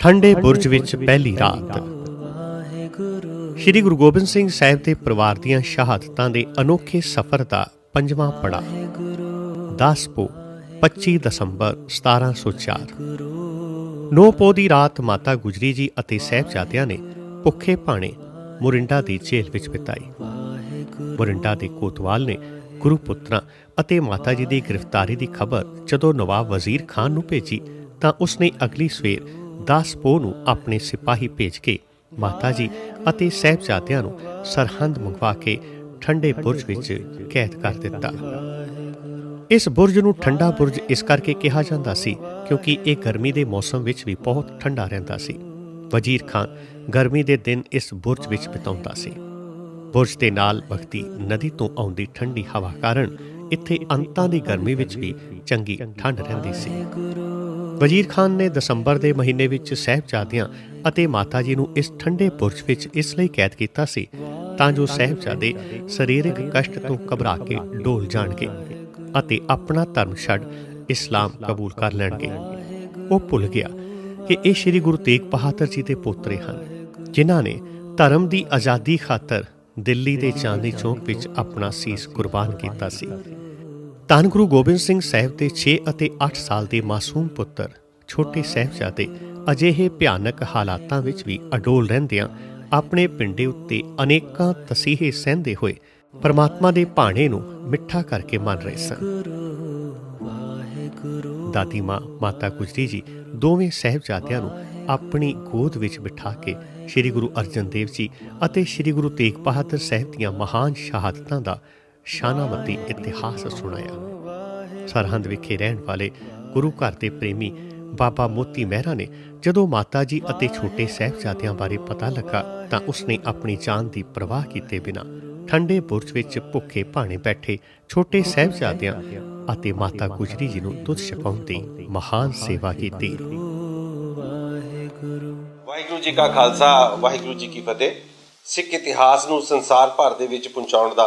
ਠੰਡੇ ਬੁਰਜ ਵਿੱਚ ਪਹਿਲੀ ਰਾਤ। ਸ੍ਰੀ ਗੁਰੂ ਗੋਬਿੰਦ ਸਿੰਘ ਸਾਹਿਬ ਦੇ ਪਰਿਵਾਰ ਦੀਆਂ ਸ਼ਹਾਦਤਾਂ ਦੇ ਅਨੋਖੇ ਸਫ਼ਰ ਦਾ ਪੰਜਵਾਂ ਪੜਾ 10 ਪੋ 25 ਦਸੰਬਰ 1704 ਨੌ ਪੋ ਦੀ ਰਾਤ ਮਾਤਾ ਗੁਜਰੀ ਜੀ ਅਤੇ ਸਹਿਬਜ਼ਾਦਿਆਂ ਨੇ ਭੁੱਖੇ ਭਾਣੇ ਮੋਰਿੰਡਾ ਦੀ ਜੇਲ੍ਹ ਵਿੱਚ ਬਿਤਾਈ। ਮੋਰਿੰਡਾ ਦੇ ਕੋਤਵਾਲ ਨੇ ਗੁਰੂ ਪੁੱਤਰਾਂ ਅਤੇ ਮਾਤਾ ਜੀ ਦੀ ਗ੍ਰਿਫਤਾਰੀ ਦੀ ਖਬਰ ਜਦੋਂ ਨਵਾਬ ਵਜ਼ੀਰ ਖਾਨ ਨੂੰ ਭੇਜੀ ਤਾਂ ਉਸਨੇ ਅਗਲੀ ਸਵੇਰ 10 ਪੋ ਨੂੰ ਆਪਣੇ ਸਿਪਾਹੀ ਭੇਜ ਕੇ ਮਾਤਾ ਜੀ ਅਤੇ ਸਹਿਬਜ਼ਾਦਿਆਂ ਨੂੰ ਸਰਹੰਦ ਮੰਗਵਾ ਕੇ ਠੰਡੇ ਬੁਰਜ ਵਿੱਚ ਕੈਦ ਕਰ ਦਿੱਤਾ। ਇਸ ਬੁਰਜ ਨੂੰ ਠੰਡਾ ਬੁਰਜ ਇਸ ਕਰਕੇ ਕਿਹਾ ਜਾਂਦਾ ਸੀ ਕਿਉਂਕਿ ਇਹ ਗਰਮੀ ਦੇ ਮੌਸਮ ਵਿੱਚ ਵੀ ਬਹੁਤ ਠੰਡਾ ਰਹਿੰਦਾ ਸੀ। ਵਜ਼ੀਰ ਖਾਨ ਗਰਮੀ ਦੇ ਦਿਨ ਇਸ ਬੁਰਜ ਵਿੱਚ ਬਿਤਾਉਂਦਾ ਸੀ। ਬੁਰਜ ਦੇ ਨਾਲ ਵਗਦੀ ਨਦੀ ਤੋਂ ਆਉਂਦੀ ਠੰਡੀ ਹਵਾ ਕਾਰਨ ਇੱਥੇ ਅੰਤਾਂ ਦੀ ਗਰਮੀ ਵਿੱਚ ਵੀ ਚੰਗੀ ਠੰਡ ਰਹਿੰਦੀ ਸੀ। ਵਜ਼ੀਰ ਖਾਨ ਨੇ ਦਸੰਬਰ ਦੇ ਮਹੀਨੇ ਵਿੱਚ ਸਹਿਬਜ਼ਾਦਿਆਂ ਅਤੇ ਮਾਤਾ ਜੀ ਨੂੰ ਇਸ ਠੰਡੇ ਬੁਰਜ ਵਿੱਚ ਇਸ ਲਈ ਕੈਦ ਕੀਤਾ ਸੀ ਤਾਂ ਜੋ ਸਹਿਬਜ਼ਾਦੇ ਸਰੀਰਕ ਕਸ਼ਟ ਤੋਂ ਘਬਰਾ ਕੇ ਡੋਲ ਜਾਣਗੇ ਅਤੇ ਆਪਣਾ ਧਰਮ ਛੱਡ ਇਸਲਾਮ ਕਬੂਲ ਕਰ ਲੈਣਗੇ। ਉਹ ਭੁੱਲ ਗਿਆ ਕਿ ਇਹ ਸ੍ਰੀ ਗੁਰੂ ਤੇਗ ਬਹਾਦਰ ਜੀ ਦੇ ਪੋਤਰੇ ਹਨ, ਜਿਨ੍ਹਾਂ ਨੇ ਧਰਮ ਦੀ ਆਜ਼ਾਦੀ ਖਾਤਰ ਦਿੱਲੀ ਦੇ ਚਾਂਦਨੀ ਚੌਕ ਵਿੱਚ ਆਪਣਾ ਸੀਸ ਕੁਰਬਾਨ ਕੀਤਾ ਸੀ। ਧੰਨ ਗੁਰੂ ਗੋਬਿੰਦ ਸਿੰਘ ਸਾਹਿਬ ਦੇ 6 ਅਤੇ 8 ਸਾਲ ਦੇ ਮਾਸੂਮ ਪੁੱਤਰ, ਛੋਟੇ ਸਾਹਿਬਜ਼ਾਦੇ ਅਜਿਹੇ ਭਿਆਨਕ ਹਾਲਾਤਾਂ ਵਿੱਚ ਵੀ ਅਡੋਲ ਰਹਿੰਦਿਆਂ ਆਪਣੇ ਪਿੰਡੇ ਉੱਤੇ ਅਨੇਕਾਂ ਤਸੀਹੇ ਸਹਿੰਦੇ ਹੋਏ ਪਰਮਾਤਮਾ ਦੇ ਭਾਣੇ ਨੂੰ ਮਿੱਠਾ ਕਰਕੇ ਮੰਨ ਰਹੇ ਸਨ। ਦਾਦੀ ਮਾਂ, ਮਾਤਾ ਗੁਜਰੀ ਜੀ ਦੋਵੇਂ ਸਹਿਬਜ਼ਾਦਿਆਂ ਨੂੰ ਆਪਣੀ ਗੋਦ ਵਿੱਚ ਬਿਠਾ ਕੇ ਸ੍ਰੀ ਗੁਰੂ ਅਰਜਨ ਦੇਵ ਜੀ ਅਤੇ ਸ੍ਰੀ ਗੁਰੂ ਤੇਗ ਬਹਾਦਰ ਸਾਹਿਬ ਦੀਆਂ ਮਹਾਨ ਸ਼ਹਾਦਤਾਂ ਦਾ ਸ਼ਾਨਾਮਤੀ ਇਤਿਹਾਸ ਸੁਣਾਇਆ। ਸਰਹੰਦ ਵਿਖੇ ਰਹਿਣ ਵਾਲੇ ਗੁਰੂ ਘਰ ਦੇ ਪ੍ਰੇਮੀ ਬਾਬਾ ਮੋਤੀ ਮਹਿਰਾ ਨੇ ਜਦੋਂ ਮਾਤਾ ਜੀ ਅਤੇ ਛੋਟੇ ਸਹਿਬਜ਼ਾਦਿਆਂ ਬਾਰੇ ਪਤਾ ਲੱਗਾ ਤਾਂ ਉਸਨੇ ਆਪਣੀ ਜਾਨ ਦੀ ਪਰਵਾਹ ਕੀਤੇ ਬਿਨਾ ਠੰਡੇ ਬੁਰਜ ਵਿੱਚ ਭੁੱਖੇ ਭਾਣੇ ਬੈਠੇ ਛੋਟੇ ਸਹਿਬਜ਼ਾਦਿਆਂ ਅਤੇ ਮਾਤਾ ਗੁਜਰੀ ਜੀ ਨੂੰ ਦੁੱਧ ਛਕਾਉਣ ਦੀ ਮਹਾਨ ਸੇਵਾ ਕੀਤੀ। ਵਾਹਿਗੁਰੂ ਜੀ ਕਾ ਖਾਲਸਾ, ਵਾਹਿਗੁਰੂ ਜੀ ਕੀ ਫਤਿਹ। ਸਿੱਖ ਇਤਿਹਾਸ ਨੂੰ ਸੰਸਾਰ ਭਰ ਦੇ ਵਿੱਚ ਪਹੁੰਚਾਉਣ ਦਾ